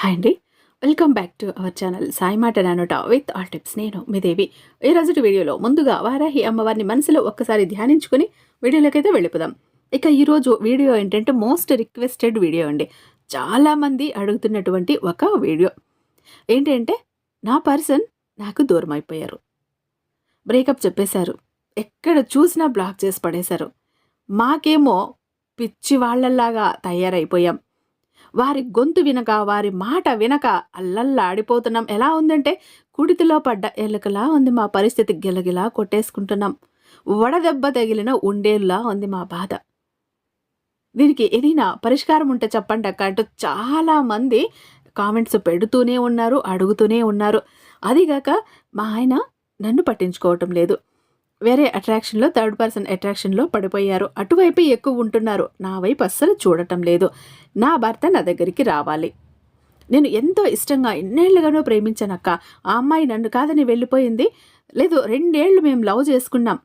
Hi అండి. Welcome back to our channel Sai మాట నానోట విత్ ఆల్ టిప్స్ నేను మీ దేవి. ఈ రోజుటి వీడియోలో ముందుగా వారాహి అమ్మవారిని మనసులో ఒక్కసారి ధ్యానించుకుని వీడియోలోకైతే వెళ్ళిపోదాం. ఇక ఈరోజు వీడియో ఏంటంటే మోస్ట్ రిక్వెస్టెడ్ వీడియో అండి. చాలామంది అడుగుతున్నటువంటి ఒక వీడియో. ఏంటంటే నా పర్సన్ నాకు దూరం అయిపోయారు. బ్రేకప్ చెప్పేశారు. ఎక్కడ చూసినా బ్లాక్ చేసి పడేశారు. మాకేమో పిచ్చి వాళ్ళల్లాగా తయారైపోయాం. వారి గొంతు వినక వారి మాట వినక అల్లల్లాడిపోతున్నాం ఎలా ఉందంటే కుడితిలో పడ్డ ఎలుకలా ఉంది మా పరిస్థితి. గిలగిలా కొట్టేసుకుంటున్నాం. వడదెబ్బ తగిలిన ఉండేలా ఉంది మా బాధ. దీనికి ఏదైనా పరిష్కారం ఉంటే చెప్పండి అక్క అంటూ చాలామంది కామెంట్స్ పెడుతూనే ఉన్నారు అడుగుతూనే ఉన్నారు. అదిగాక మా ఆయన నన్ను పట్టించుకోవటం లేదు. వేరే అట్రాక్షన్లో థర్డ్ పర్సన్ అట్రాక్షన్లో పడిపోయారు. అటువైపు ఎక్కువ ఉంటున్నారు. నా వైపు అస్సలు చూడటం లేదు. నా భర్త నా దగ్గరికి రావాలి. నేను ఎంతో ఇష్టంగా ఎన్నేళ్ళుగానో ప్రేమించానక్క. ఆ అమ్మాయి నన్ను కాదని వెళ్ళిపోయింది. లేదు రెండేళ్ళు మేము లవ్ చేసుకున్నాం.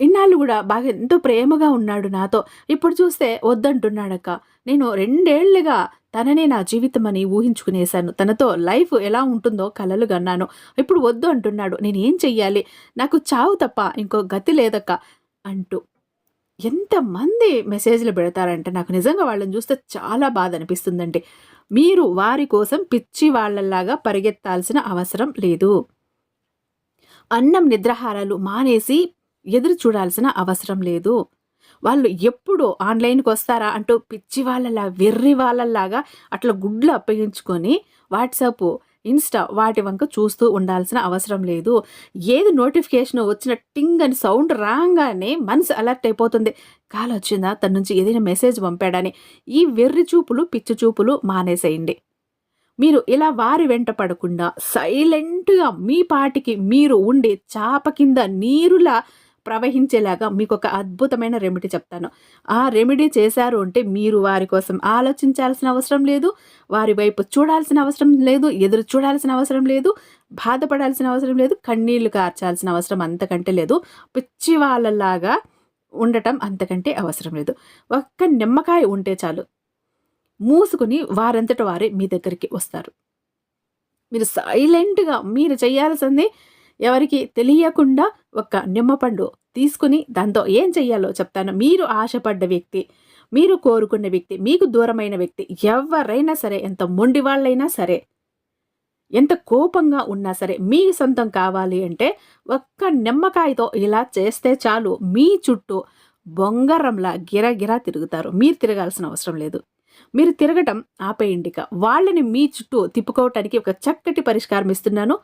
ఇన్నాళ్ళు కూడా బాగా ఎంతో ప్రేమగా ఉన్నాడు నాతో. ఇప్పుడు చూస్తే వద్దంటున్నాడక్క. నేను రెండేళ్ళుగా తననే నా జీవితం అని ఊహించుకునేశాను. తనతో లైఫ్ ఎలా ఉంటుందో కలలు గన్నాను. ఇప్పుడు వద్దు అంటున్నాడు. నేనేం చెయ్యాలి? నాకు చావు తప్ప ఇంకో గతి లేదక్క అంటూ. ఎంతమంది మెసేజ్లు పెడతారంటే నాకు నిజంగా వాళ్ళని చూస్తే చాలా బాధ అనిపిస్తుందండి. మీరు వారి కోసం పిచ్చి వాళ్ళలాగా పరిగెత్తాల్సిన అవసరం లేదు. అన్నం నిద్రహారాలు మానేసి ఎదురు చూడాల్సిన అవసరం లేదు. వాళ్ళు ఎప్పుడు ఆన్లైన్కి వస్తారా అంటూ పిచ్చి వాళ్ళలా వెర్రి వాళ్ళలాగా అట్లా గుడ్లు అప్పగించుకొని వాట్సాప్ ఇన్స్టా వాటి వంక చూస్తూ ఉండాల్సిన అవసరం లేదు. ఏది నోటిఫికేషన్ వచ్చిన టింగ్ అని సౌండ్ రాగానే మనసు అలర్ట్ అయిపోతుంది. కాలు వచ్చిందా? తన నుంచి ఏదైనా మెసేజ్ పంపాడని ఈ వెర్రి చూపులు పిచ్చి చూపులు మానేసేయండి. మీరు ఇలా వారి వెంట పడకుండా సైలెంట్గా మీ పాటికి మీరు ఉండి చాప కింద నీరులా ప్రవహించేలాగా మీకు ఒక అద్భుతమైన రెమెడీ చెప్తాను. ఆ రెమెడీ చేశారు అంటే మీరు వారి కోసం ఆలోచించాల్సిన అవసరం లేదు వారి వైపు చూడాల్సిన అవసరం లేదు ఎదురు చూడాల్సిన అవసరం లేదు బాధపడాల్సిన అవసరం లేదు కన్నీళ్ళు కార్చాల్సిన అవసరం అంతకంటే లేదు పిచ్చి వాళ్ళలాగా ఉండటం అంతకంటే అవసరం లేదు. ఒక్క నిమ్మకాయ ఉంటే చాలు. మూసుకుని వారంతట వారే మీ దగ్గరికి వస్తారు. మీరు సైలెంట్గా మీరు చేయాల్సింది ఎవరికి తెలియకుండా ఒక నిమ్మపండు తీసుకుని దాంతో ఏం చెయ్యాలో చెప్తాను. మీరు ఆశపడ్డ వ్యక్తి మీరు కోరుకున్న వ్యక్తి మీకు దూరమైన వ్యక్తి ఎవరైనా సరే ఎంత మొండి వాళ్ళైనా సరే ఎంత కోపంగా ఉన్నా సరే మీ సొంతం కావాలి అంటే ఒక్క నిమ్మకాయతో ఇలా చేస్తే చాలు. మీ చుట్టూ బొంగరంలా గిరగిరా తిరుగుతారు. మీరు తిరగాల్సిన అవసరం లేదు. మీరు తిరగటం ఆపేయండిక. వాళ్ళని మీ చుట్టూ తిప్పుకోవటానికి ఒక చక్కటి పరిష్కారం ఇస్తున్నాను.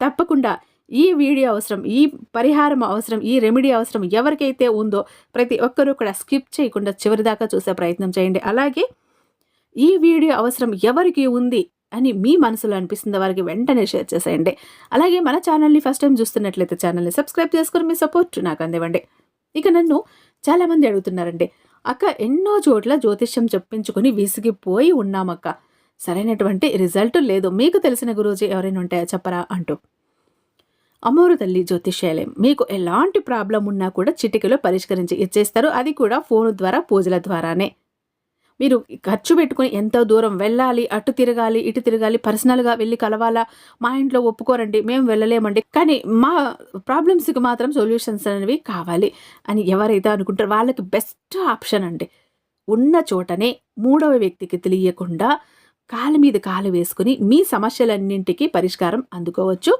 తప్పకుండా ఈ వీడియో అవసరం ఈ పరిహారం అవసరం ఈ రెమెడీ అవసరం ఎవరికైతే ఉందో ప్రతి ఒక్కరూ కూడా స్కిప్ చేయకుండా చివరిదాకా చూసే ప్రయత్నం చేయండి. అలాగే ఈ వీడియో అవసరం ఎవరికి ఉంది అని మీ మనసులో అనిపిస్తుంది వారికి వెంటనే షేర్ చేసేయండి. అలాగే మన ఛానల్ని ఫస్ట్ టైం చూస్తున్నట్లయితే ఛానల్ని సబ్స్క్రైబ్ చేసుకుని మీ సపోర్ట్ నాకు అందివ్వండి. ఇక నన్ను చాలామంది అడుగుతున్నారండి అక్క ఎన్నో చోట్ల జ్యోతిష్యం చెప్పించుకొని విసిగిపోయి ఉన్నామక్క. సరైనటువంటి రిజల్ట్ లేదు. మీకు తెలిసిన గురూజీ ఎవరైనా ఉంటాయా? చెప్పరా? అంటూ. అమోరు తల్లి జ్యోతిష్యాలయం. మీకు ఎలాంటి ప్రాబ్లం ఉన్నా కూడా చిటికలో పరిష్కరించి ఇచ్చేస్తారు. అది కూడా ఫోన్ ద్వారా పూజల ద్వారానే. మీరు ఖర్చు పెట్టుకుని ఎంతో దూరం వెళ్ళాలి అటు తిరగాలి ఇటు తిరగాలి పర్సనల్గా వెళ్ళి కలవాలా? మా ఇంట్లో ఒప్పుకోరండి మేము వెళ్ళలేమండి. కానీ మా ప్రాబ్లమ్స్కి మాత్రం సొల్యూషన్స్ అనేవి కావాలి అని ఎవరైతే అనుకుంటారో వాళ్ళకి బెస్ట్ ఆప్షన్ అండి. ఉన్న చోటనే మూడవ వ్యక్తికి తెలియకుండా కాలు మీద కాలు వేసుకుని మీ సమస్యలన్నింటికి పరిష్కారం అందుకోవచ్చు.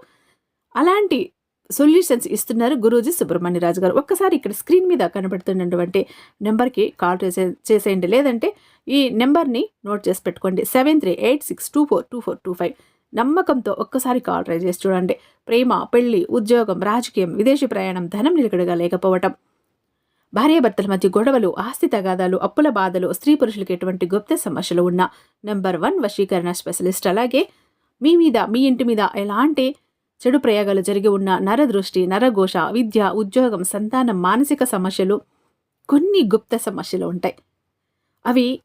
అలాంటి సొల్యూషన్స్ ఇస్తున్నారు గురూజీ సుబ్రహ్మణ్యరాజు గారు. ఒక్కసారి ఇక్కడ స్క్రీన్ మీద కనబడుతున్నటువంటి నెంబర్కి కాల్ చేసే చేసేయండి. లేదంటే ఈ నెంబర్ని నోట్ చేసి పెట్టుకోండి. Seven three eight six two four two four two five. నమ్మకంతో ఒక్కసారి కాల్ ట్రై చేసి చూడండి. ప్రేమ పెళ్ళి ఉద్యోగం రాజకీయం విదేశీ ప్రయాణం ధనం నిలకడగా లేకపోవటం. భార్యాభర్తల మధ్య గొడవలు ఆస్తి తగాదాలు అప్పుల బాధలు స్త్రీ పురుషులకు ఎటువంటి గుప్త సమస్యలు ఉన్న నెంబర్ వన్ వశీకరణ స్పెషలిస్ట్. అలాగే మీ మీద మీ ఇంటి మీద ఎలాంటి చెడు ప్రయోగాలు జరిగి ఉన్న నరదృష్టి నరఘోష విద్య ఉద్యోగం సంతానం మానసిక సమస్యలు కొన్ని గుప్త సమస్యలు ఉంటాయి. అవి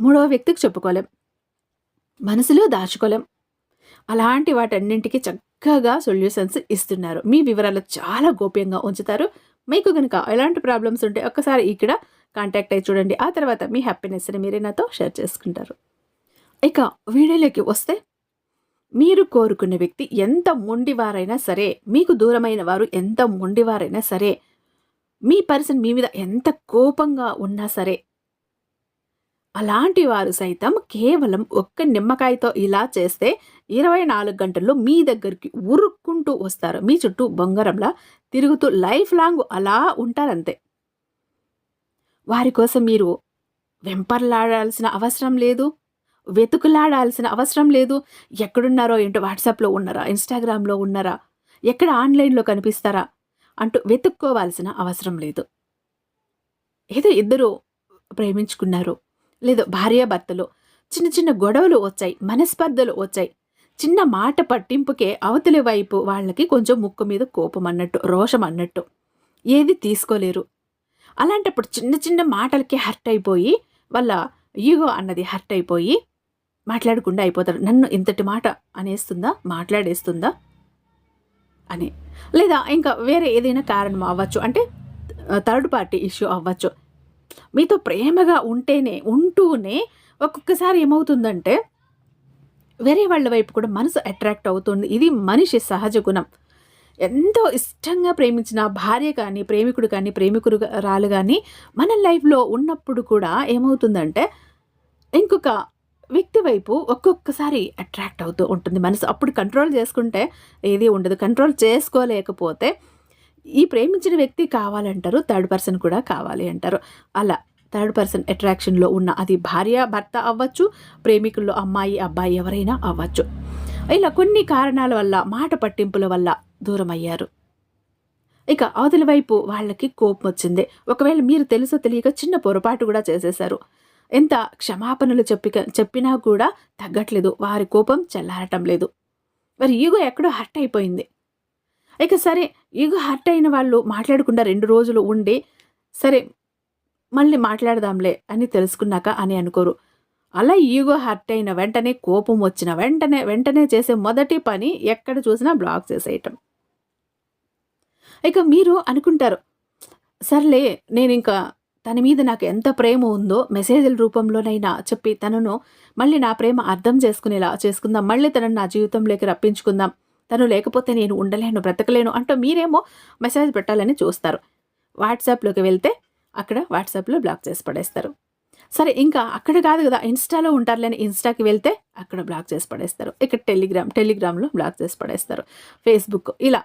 మూడవ వ్యక్తికి చెప్పుకోలేం. మనసులో దాచుకోలేం. అలాంటి వాటన్నింటికి చక్కగా సొల్యూషన్స్ ఇస్తున్నారు. మీ వివరాలు చాలా గోప్యంగా ఉంచుతారు. మీకు కనుక ఎలాంటి ప్రాబ్లమ్స్ ఉంటే ఒక్కసారి ఇక్కడ కాంటాక్ట్ అయి చూడండి. ఆ తర్వాత మీ హ్యాపీనెస్ని మీరే నాతో షేర్ చేసుకుంటారు. ఇక వీడియోలోకి వస్తే మీరు కోరుకున్న వ్యక్తి ఎంత మొండివారైనా సరే మీకు దూరమైన వారు ఎంత మొండివారైనా సరే మీ పర్సన్ మీ మీద ఎంత కోపంగా ఉన్నా సరే అలాంటి వారు సైతం కేవలం ఒక్క నిమ్మకాయతో ఇలా చేస్తే ఇరవై నాలుగు గంటల్లో మీ దగ్గరికి ఉరుక్కుంటూ వస్తారు. మీ చుట్టూ బొంగరంలా తిరుగుతూ లైఫ్ లాంగ్ అలా ఉంటారంతే. వారి కోసం మీరు వెంపర్లాడాల్సిన అవసరం లేదు. వెతుకులాడాల్సిన అవసరం లేదు. ఎక్కడున్నారో ఏంటో వాట్సాప్లో ఉన్నారా? ఇన్స్టాగ్రామ్లో ఉన్నారా? ఎక్కడ ఆన్లైన్లో కనిపిస్తారా? అంటూ వెతుక్కోవాల్సిన అవసరం లేదు. ఏదో ఇద్దరు ప్రేమించుకున్నారు. లేదు భార్యాభర్తలు. చిన్న చిన్న గొడవలు వచ్చాయి మనస్పర్ధలు వచ్చాయి. చిన్న మాట పట్టింపుకే అవతలి వైపు వాళ్ళకి కొంచెం ముక్కు మీద కోపం అన్నట్టు రోషం అన్నట్టు. ఏది తీసుకోలేరు. అలాంటప్పుడు చిన్న చిన్న మాటలకి హర్ట్ అయిపోయి వాళ్ళ ఈగో అన్నది హర్ట్ అయిపోయి మాట్లాడకుండా అయిపోతారు. నన్ను ఇంతటి మాట అనేస్తుందా? మాట్లాడేస్తుందా? అని. లేదా ఇంకా వేరే ఏదైనా కారణం అవ్వచ్చు. అంటే థర్డ్ పార్టీ ఇష్యూ అవ్వచ్చు. మీతో ప్రేమగా ఉంటేనే ఉంటూనే ఒక్కొక్కసారి ఏమవుతుందంటే వేరే వాళ్ళ వైపు కూడా మనసు అట్రాక్ట్ అవుతుంది. ఇది మనిషి సహజ గుణం. ఎంతో ఇష్టంగా ప్రేమించిన భార్య కానీ ప్రేమికుడు కానీ ప్రేమికుడు రాలు కానీ మన లైఫ్లో ఉన్నప్పుడు కూడా ఏమవుతుందంటే ఇంకొక వ్యక్తి వైపు ఒక్కొక్కసారి అట్రాక్ట్ అవుతూ ఉంటుంది మనసు. అప్పుడు కంట్రోల్ చేసుకుంటే ఏది ఉండదు. కంట్రోల్ చేసుకోలేకపోతే ఈ ప్రేమించిన వ్యక్తి కావాలంటారు థర్డ్ పర్సన్ కూడా కావాలి అంటారు. అలా థర్డ్ పర్సన్ అట్రాక్షన్లో ఉన్న అది భార్య భర్త అవ్వచ్చు ప్రేమికుల్లో అమ్మాయి అబ్బాయి ఎవరైనా అవ్వచ్చు. ఇలా కొన్ని కారణాల వల్ల మాట పట్టింపుల వల్ల దూరం అయ్యారు. ఇక అవతలి వైపు వాళ్ళకి కోపం వచ్చింది. ఒకవేళ మీరు తెలుసో తెలియక చిన్న పొరపాటు కూడా చేసేశారు. ఎంత క్షమాపణలు చెప్పి చెప్పినా కూడా తగ్గట్లేదు. వారి కోపం చల్లారటం లేదు. మరి ఈగో ఎక్కడో హర్ట్ అయిపోయింది. ఇక సరే ఈగో హర్ట్ అయిన వాళ్ళు మాట్లాడకుండా రెండు రోజులు ఉండి సరే మళ్ళీ మాట్లాడదాంలే అని తెలుసుకున్నాక అని అనుకోరు. అలా ఈగో హర్ట్ అయిన వెంటనే కోపం వచ్చిన వెంటనే వెంటనే చేసే మొదటి పని ఎక్కడ చూసినా బ్లాక్ చేసేయటం. ఇక మీరు అనుకుంటారు సర్లే నేను ఇంకా తన మీద నాకు ఎంత ప్రేమ ఉందో మెసేజ్ల రూపంలోనైనా చెప్పి తనను మళ్ళీ నా ప్రేమ అర్థం చేసుకునేలా చేసుకుందాం. మళ్ళీ తనను నా జీవితంలోకి రప్పించుకుందాం. తను లేకపోతే నేను ఉండలేను బ్రతకలేను అంటూ మీరేమో మెసేజ్ పెట్టాలని చూస్తారు. వాట్సాప్లోకి వెళ్తే అక్కడ వాట్సాప్లో బ్లాక్ చేసి పడేస్తారు. సరే ఇంకా అక్కడ కాదు కదా ఇన్స్టాలో ఉంటారులేని ఇన్స్టాకి వెళ్తే అక్కడ బ్లాక్ చేసి పడేస్తారు. ఇక్కడ టెలిగ్రామ్ టెలిగ్రామ్లో బ్లాక్ చేసి పడేస్తారు. ఫేస్బుక్ ఇలా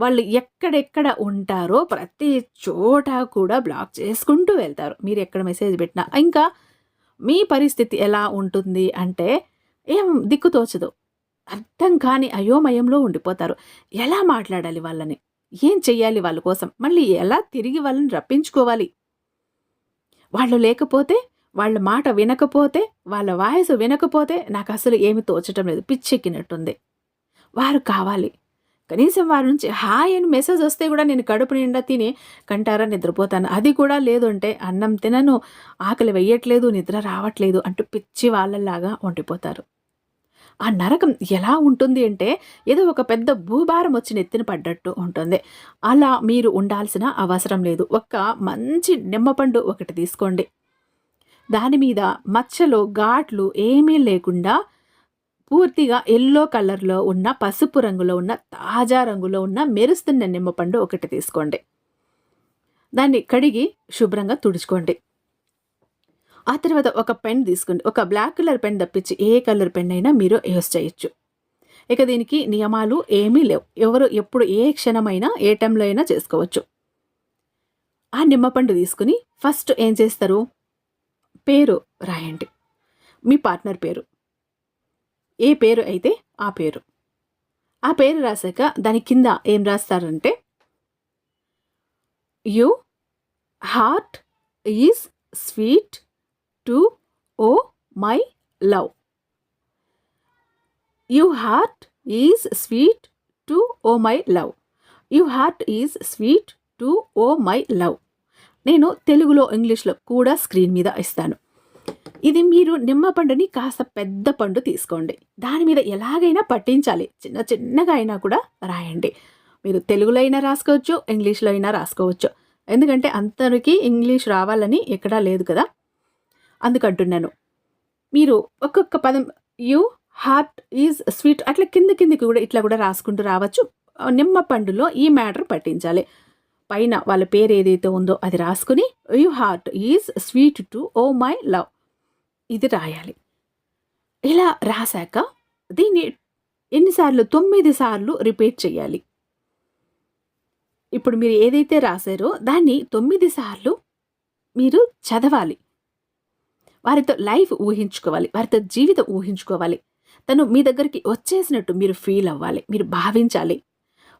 వాళ్ళు ఎక్కడెక్కడ ఉంటారో ప్రతి చోట కూడా బ్లాక్ చేసుకుంటూ వెళ్తారు. మీరు ఎక్కడ మెసేజ్ పెట్టినా. ఇంకా మీ పరిస్థితి ఎలా ఉంటుంది అంటే ఏం దిక్కుతోచదు అర్థం కాని అయోమయంలో ఉండిపోతారు. ఎలా మాట్లాడాలి వాళ్ళని? ఏం చెయ్యాలి వాళ్ళ కోసం? మళ్ళీ ఎలా తిరిగి వాళ్ళని రప్పించుకోవాలి? వాళ్ళు లేకపోతే వాళ్ళ మాట వినకపోతే వాళ్ళ వాయిస్ వినకపోతే నాకు అసలు ఏమి తోచటం లేదు. పిచ్చెక్కినట్టుంది. వారు కావాలి. కనీసం వారి నుంచి హాయ్ అని మెసేజ్ వస్తే కూడా నేను కడుపు నిండా తిని కంటారా నిద్రపోతాను. అది కూడా లేదు అంటే అన్నం తినను ఆకలి వెయ్యట్లేదు నిద్ర రావట్లేదు అంటూ పిచ్చి వాళ్ళలాగా ఉండిపోతారు. ఆ నరకం ఎలా ఉంటుంది అంటే ఏదో ఒక పెద్ద భూభారం వచ్చి నెత్తిన పడ్డట్టు ఉంటుంది. అలా మీరు ఉండాల్సిన అవసరం లేదు. ఒక మంచి నిమ్మపండు ఒకటి తీసుకోండి. దాని మీద మచ్చలు ఘాట్లు ఏమీ లేకుండా పూర్తిగా ఎల్లో కలర్లో ఉన్న పసుపు రంగులో ఉన్న తాజా రంగులో ఉన్న మెరుస్తున్న నిమ్మపండు ఒకటి తీసుకోండి. దాన్ని కడిగి శుభ్రంగా తుడుచుకోండి. ఆ తర్వాత ఒక పెన్ తీసుకోండి. ఒక బ్లాక్ కలర్ పెన్ తప్పించి ఏ కలర్ పెన్ అయినా మీరు యూస్ చేయొచ్చు. ఇక దీనికి నియమాలు ఏమీ లేవు. ఎవరు ఎప్పుడు ఏ క్షణమైనా ఏ టైంలో అయినా చేసుకోవచ్చు. ఆ నిమ్మపండు తీసుకుని ఫస్ట్ ఏం చేస్తారు? పేరు రాయండి. మీ పార్ట్నర్ పేరు. ఏ పేరు అయితే ఆ పేరు. ఆ పేరు రాశాక దాని కింద ఏం రాస్తారంటే you heart is sweet too oh my love. You heart is sweet too oh my love. You heart is sweet too oh my love. నేను తెలుగులో ఇంగ్లీష్లో కూడా స్క్రీన్ మీద ఇస్తాను. ఇది మీరు నిమ్మ పండుని కాస్త పెద్ద పండు తీసుకోండి. దాని మీద ఎలాగైనా పట్టించాలి. చిన్న చిన్నగా అయినా కూడా రాయండి. మీరు తెలుగులో అయినా రాసుకోవచ్చు ఇంగ్లీష్లో అయినా రాసుకోవచ్చు. ఎందుకంటే అందరికీ ఇంగ్లీష్ రావాలని ఎక్కడా లేదు కదా. అందుకంటున్నాను. మీరు ఒక్కొక్క పదం యు హార్ట్ ఈజ్ స్వీట్ అట్లా కింద కిందకి కూడా ఇట్లా కూడా రాసుకుంటూ రావచ్చు. నిమ్మ పండులో ఈ మ్యాటర్ పట్టించాలి. పైన వాళ్ళ పేరు ఏదైతే ఉందో అది రాసుకుని you heart is sweet too oh my love. ఇది రాయాలి. ఇలా రాశాక దీన్ని ఎన్నిసార్లు? తొమ్మిది సార్లు రిపీట్ చేయాలి ఇప్పుడు మీరు ఏదైతే రాశారో దాన్ని తొమ్మిది సార్లు మీరు చదవాలి. వారితో లైఫ్ ఊహించుకోవాలి. వారితో జీవితం ఊహించుకోవాలి. తను మీ దగ్గరికి వచ్చేసినట్టు మీరు ఫీల్ అవ్వాలి. మీరు భావించాలి.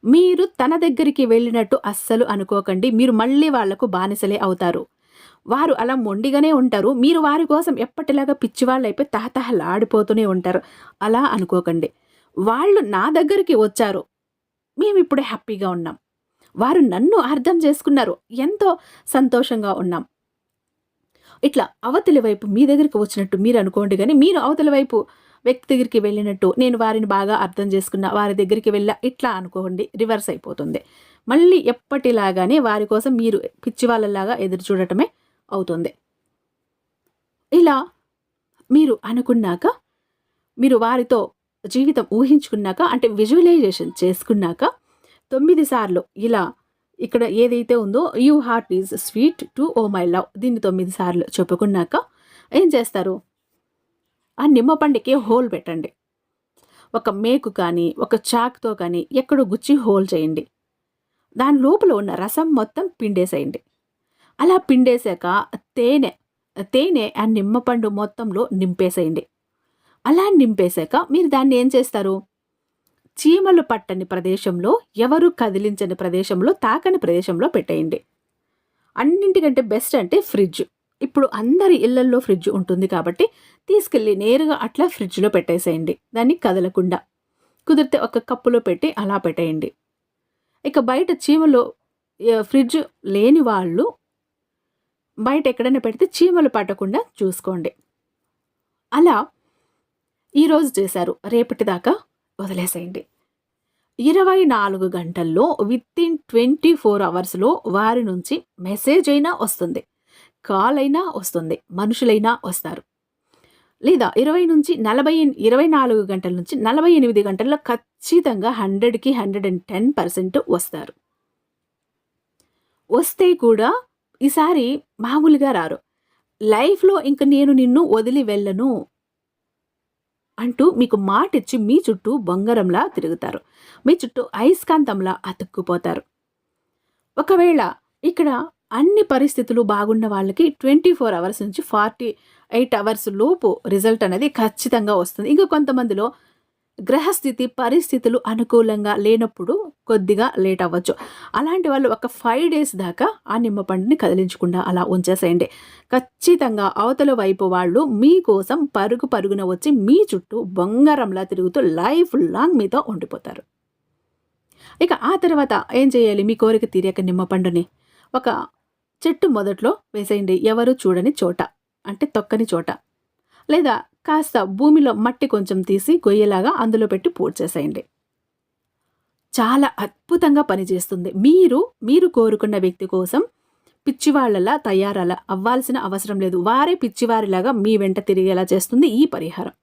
మీరు తన దగ్గరికి వెళ్ళినట్టు అస్సలు అనుకోకండి. మీరు మళ్ళీ వాళ్ళకు బానిసలే అవుతారు. వారు అలా మొండిగానే ఉంటారు. మీరు వారి కోసం ఎప్పటిలాగా పిచ్చివాళ్ళు అయిపోయి తహతహలాడిపోతూనే ఉంటారు. అలా అనుకోకండి. వాళ్ళు నా దగ్గరికి వచ్చారు. మేము ఇప్పుడే హ్యాపీగా ఉన్నాం. వారు నన్ను అర్థం చేసుకున్నారు. ఎంతో సంతోషంగా ఉన్నాం. ఇట్లా అవతలి వైపు మీ దగ్గరికి వచ్చినట్టు మీరు అనుకోండి కానీ మీరు అవతలి వైపు వ్యక్తి దగ్గరికి వెళ్ళినట్టు నేను వారిని బాగా అర్థం చేసుకున్నా వారి దగ్గరికి వెళ్ళా ఇట్లా అనుకోండి. రివర్స్ అయిపోతుంది. మళ్ళీ ఎప్పటిలాగానే వారి కోసం మీరు పిచ్చి వాళ్ళలాగా ఎదురు చూడటమే అవుతుంది. ఇలా మీరు అనుకున్నాక మీరు వారితో జీవితం ఊహించుకున్నాక అంటే విజువలైజేషన్ చేసుకున్నాక తొమ్మిది సార్లు ఇలా ఇక్కడ ఏదైతే ఉందో you heart is sweet too oh my love దీన్ని తొమ్మిది సార్లు చెప్పుకున్నాక ఏం చేస్తారు? ఆ నిమ్మ పండుకి హోల్ పెట్టండి. ఒక మేకు కానీ ఒక చాక్తో కానీ ఎక్కడో గుచ్చి హోల్ చేయండి. దాని లోపల ఉన్న రసం మొత్తం పిండేసేయండి. అలా పిండేశాక తేనె తేనె ఆ నిమ్మపండు మొత్తంలో నింపేసేయండి. అలా నింపేశాక మీరు దాన్ని ఏం చేస్తారు? చీమలు పట్టని ప్రదేశంలో ఎవరు కదిలించని ప్రదేశంలో తాకని ప్రదేశంలో పెట్టేయండి. అన్నింటికంటే బెస్ట్ అంటే ఫ్రిడ్జ్. ఇప్పుడు అందరి ఇళ్ళల్లో ఫ్రిడ్జ్ ఉంటుంది కాబట్టి తీసుకెళ్ళి నేరుగా అట్లా ఫ్రిడ్జ్లో పెట్టేసేయండి. దాన్ని కదలకుండా. కుదిరితే ఒక కప్పులో పెట్టి అలా పెట్టేయండి. ఇక బయట చీమలు ఫ్రిడ్జ్ లేని వాళ్ళు బయట ఎక్కడైనా పెడితే చీమలు పట్టకుండా చూసుకోండి. అలా ఈరోజు చేశారు. రేపటి దాకా వదిలేసేయండి. ఇరవై నాలుగు గంటల్లో విత్ ఇన్ ట్వంటీ ఫోర్ అవర్స్లో వారి నుంచి మెసేజ్ అయినా వస్తుంది. కాల్ అయినా వస్తుంది. మనుషులైనా వస్తారు. లేదా ఇరవై నుంచి నలభై ఇరవై నాలుగు గంటల నుంచి నలభై ఎనిమిది గంటల్లో ఖచ్చితంగా హండ్రెడ్కి హండ్రెడ్ అండ్ టెన్ పర్సెంట్ వస్తారు. వస్తే కూడా ఈసారి మామూలుగా రారు. లైఫ్లో ఇంక నేను నిన్ను వదిలి వెళ్ళను అంటూ మీకు మాట ఇచ్చి మీ చుట్టూ బొంగరంలా తిరుగుతారు. మీ చుట్టూ అయస్కాంతంలా అతుక్కుపోతారు. ఒకవేళ ఇక్కడ అన్ని పరిస్థితులు బాగున్న వాళ్ళకి ట్వంటీ ఫోర్ అవర్స్ నుంచి ఫార్టీ ఎయిట్ అవర్స్ లోపు రిజల్ట్ అనేది ఖచ్చితంగా వస్తుంది. ఇంకా కొంతమందిలో గ్రహస్థితి పరిస్థితులు అనుకూలంగా లేనప్పుడు కొద్దిగా లేట్ అవ్వచ్చు. అలాంటి వాళ్ళు ఒక ఫైవ్ డేస్ దాకా ఆ నిమ్మ పండుని కదిలించకుండా అలా ఉంచేసేయండి. ఖచ్చితంగా అవతల వైపు వాళ్ళు మీకోసం పరుగు పరుగున వచ్చి మీ చుట్టూ బంగారంలా తిరుగుతూ లైఫ్ లాంగ్ మీతో ఉండిపోతారు. ఇక ఆ తర్వాత ఏం చేయాలి? మీ కోరిక తీరాక నిమ్మ పండుని ఒక చెట్టు మొదట్లో వేసేయండి. ఎవరు చూడని చోట. అంటే తొక్కని చోట. లేదా కాస్త భూమిలో మట్టి కొంచెం తీసి గొయ్యలాగా అందులో పెట్టి పూడ్చేసేయండి చాలా అద్భుతంగా పనిచేస్తుంది. మీరు మీరు కోరుకున్న వ్యక్తి కోసం పిచ్చివాళ్ళలా తయారలా అవ్వాల్సిన అవసరం లేదు. వారే పిచ్చివారిలాగా మీ వెంట తిరిగేలా చేస్తుంది ఈ పరిహారం.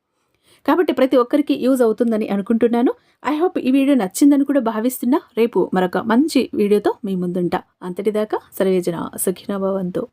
కాబట్టి ప్రతి ఒక్కరికి యూజ్ అవుతుందని అనుకుంటున్నాను. ఐ హోప్ ఈ వీడియో నచ్చిందని కూడా భావిస్తున్నా. రేపు మరొక మంచి వీడియోతో మీ ముందుంటా. అంతటిదాకా సర్వేజన సుఖినభవంతో